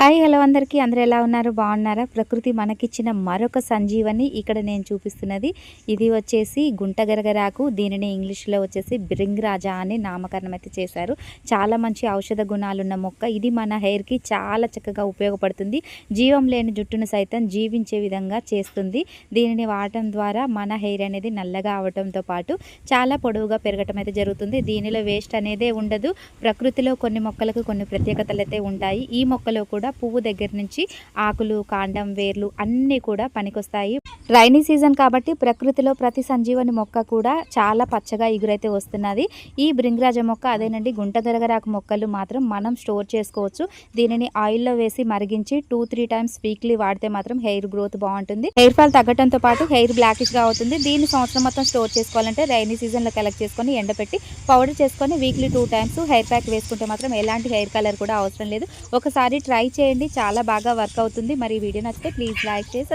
Hi hello అందరికీ. అందరూ ఎలా ఉన్నారు? బాగున్నారా? ప్రకృతి మనకిచ్చిన మరొక సంజీవని ఇక్కడ నేను చూపిస్తున్నది. ఇది వచ్చేసి గుంటగరగరాకు. దీనిని ఇంగ్లీష్లో వచ్చేసి బ్రింగ్ రాజా అని నామకరణం అయితే చేశారు. చాలా మంచి ఔషధ గుణాలున్న మొక్క. ఇది మన హెయిర్కి చాలా చక్కగా ఉపయోగపడుతుంది. జీవం లేని జుట్టును సైతం జీవించే విధంగా చేస్తుంది. దీనిని వాడటం ద్వారా మన హెయిర్ అనేది నల్లగా అవడంతో పాటు చాలా పొడవుగా పెరగటం అయితే జరుగుతుంది. దీనిలో వేస్ట్ అనేదే ఉండదు. ప్రకృతిలో కొన్ని మొక్కలకు కొన్ని ప్రత్యేకతలు అయితే ఉంటాయి. ఈ మొక్కలో కూడా పువ్వు దగ్గర నుంచి ఆకులు కాండం వేర్లు అన్నీ కూడా పనికొస్తాయి. రైనీ సీజన్ కాబట్టి ప్రకృతిలో ప్రతి సంజీవని మొక్క కూడా చాలా పచ్చగా ఎగురైతే వస్తున్నది. ఈ భృంగరాజ మొక్క అదేనండి గుంటగరగరాకు మొక్కలు మాత్రం మనం స్టోర్ చేసుకోవచ్చు. దీనిని ఆయిల్లో వేసి మరిగించి టూ త్రీ టైమ్స్ వీక్లీ వాడితే మాత్రం హెయిర్ గ్రోత్ బాగుంటుంది. హెయిర్ ఫాల్ తగ్గడంతో పాటు హెయిర్ బ్లాకిష్గా అవుతుంది. దీన్ని సంవత్సరం మొత్తం స్టోర్ చేసుకోవాలంటే రైనీ సీజన్లో కలెక్ట్ చేసుకొని ఎండపెట్టి పౌడర్ చేసుకొని weekly two times hair pack వేసుకుంటే మాత్రం ఎలాంటి హెయిర్ కలర్ కూడా అవసరం లేదు. ఒకసారి ట్రై చేయండి. చాలా బాగా వర్క్ అవుతుంది. మరి వీడియో నచ్చితే ప్లీజ్ లైక్ చేసి